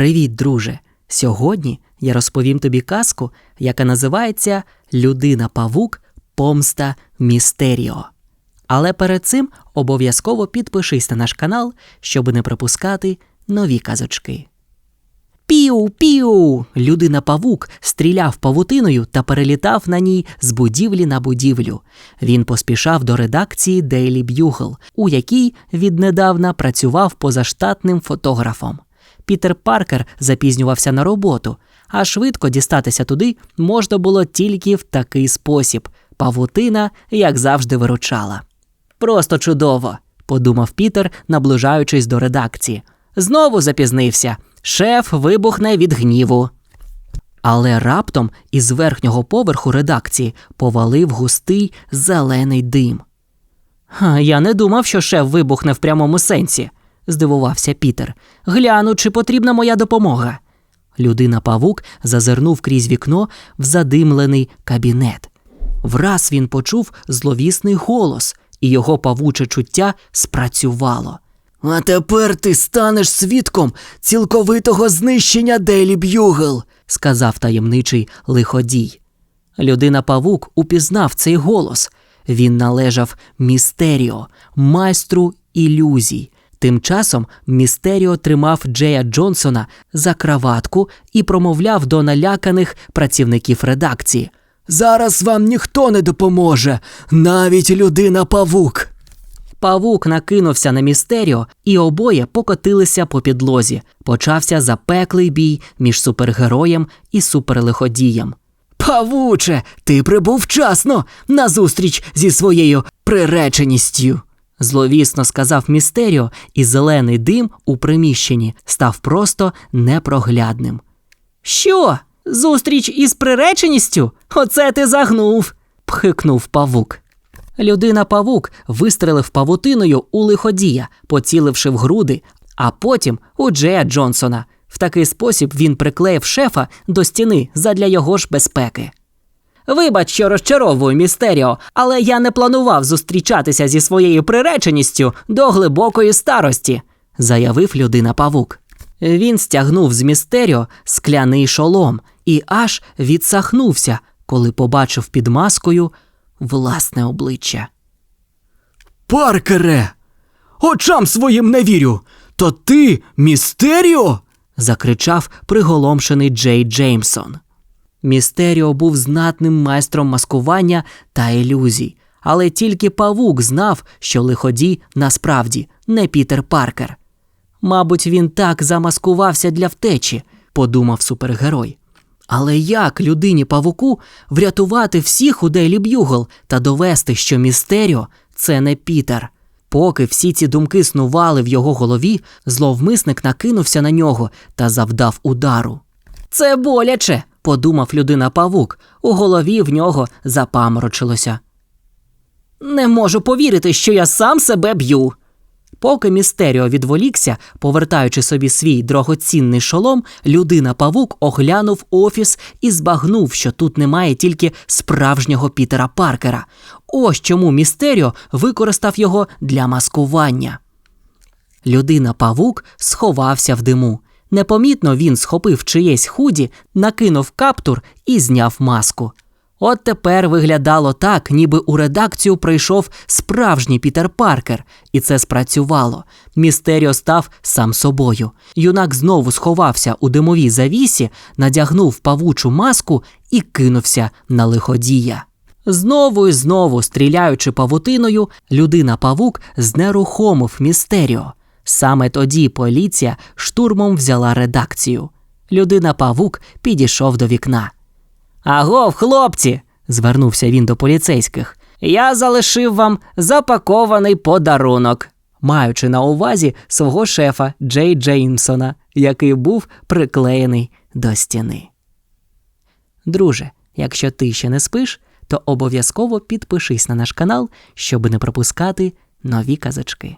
Привіт, друже! Сьогодні я розповім тобі казку, яка називається Людина Павук Помста Містеріо. Але перед цим обов'язково підпишись на наш канал, щоб не пропускати нові казочки. Піу, піу! Людина павук стріляв павутиною та перелітав на ній з будівлі на будівлю. Він поспішав до редакції Daily Bugle, у якій віднедавна працював позаштатним фотографом. Пітер Паркер запізнювався на роботу, а швидко дістатися туди можна було тільки в такий спосіб. Павутина, як завжди, виручала. Просто чудово, подумав Пітер, наближаючись до редакції. Знову запізнився. Шеф вибухне від гніву. Але раптом із верхнього поверху редакції повалив густий зелений дим. Я не думав, що шеф вибухне в прямому сенсі, здивувався Пітер. Гляну, чи потрібна моя допомога. Людина павук зазирнув крізь вікно в задимлений кабінет. Враз він почув зловісний голос, і його павуче чуття спрацювало. А тепер ти станеш свідком цілковитого знищення Дейлі Б'югл, сказав таємничий лиходій. Людина павук упізнав цей голос. Він належав Містеріо, майстру ілюзій. Тим часом Містеріо тримав Джея Джонсона за краватку і промовляв до наляканих працівників редакції. Зараз вам ніхто не допоможе, навіть людина павук. Павук накинувся на містеріо, і обоє покотилися по підлозі. Почався запеклий бій між супергероєм і суперлиходієм. Павуче, ти прибув вчасно на зустріч зі своєю приреченістю. Зловісно сказав містеріо, і зелений дим у приміщенні став просто непроглядним. Що? Зустріч із приреченістю? Оце ти загнув. пхикнув павук. Людина павук вистрелив павутиною у лиходія, поціливши в груди, а потім у Джея Джонсона. В такий спосіб він приклеїв шефа до стіни задля його ж безпеки. Вибач, що розчаровую містеріо, але я не планував зустрічатися зі своєю приреченістю до глибокої старості, заявив людина павук. Він стягнув з містеріо скляний шолом і аж відсахнувся, коли побачив під маскою власне обличчя. Паркере! Очам своїм не вірю. То ти містеріо? закричав приголомшений Джей Джеймсон. Містеріо був знатним майстром маскування та ілюзій, але тільки павук знав, що лиходій насправді не Пітер Паркер. Мабуть, він так замаскувався для втечі, подумав супергерой. Але як людині павуку врятувати всіх у Дейлі Б'югл та довести, що містеріо це не Пітер? Поки всі ці думки снували в його голові, зловмисник накинувся на нього та завдав удару. Це боляче, подумав людина павук. У голові в нього запаморочилося. Не можу повірити, що я сам себе б'ю. Поки містеріо відволікся, повертаючи собі свій дорогоцінний шолом, людина павук оглянув офіс і збагнув, що тут немає тільки справжнього Пітера Паркера. Ось чому містеріо використав його для маскування. Людина павук сховався в диму. Непомітно він схопив чиєсь худі, накинув каптур і зняв маску. От тепер виглядало так, ніби у редакцію прийшов справжній Пітер Паркер, і це спрацювало. Містеріо став сам собою. Юнак знову сховався у димовій завісі, надягнув павучу маску і кинувся на лиходія. Знову і знову, стріляючи павутиною, людина павук знерухомив містеріо. Саме тоді поліція штурмом взяла редакцію. Людина павук підійшов до вікна. Агов, хлопці, звернувся він до поліцейських. Я залишив вам запакований подарунок, маючи на увазі свого шефа Джей Джеймсона, який був приклеєний до стіни. Друже, якщо ти ще не спиш, то обов'язково підпишись на наш канал, щоб не пропускати нові казочки.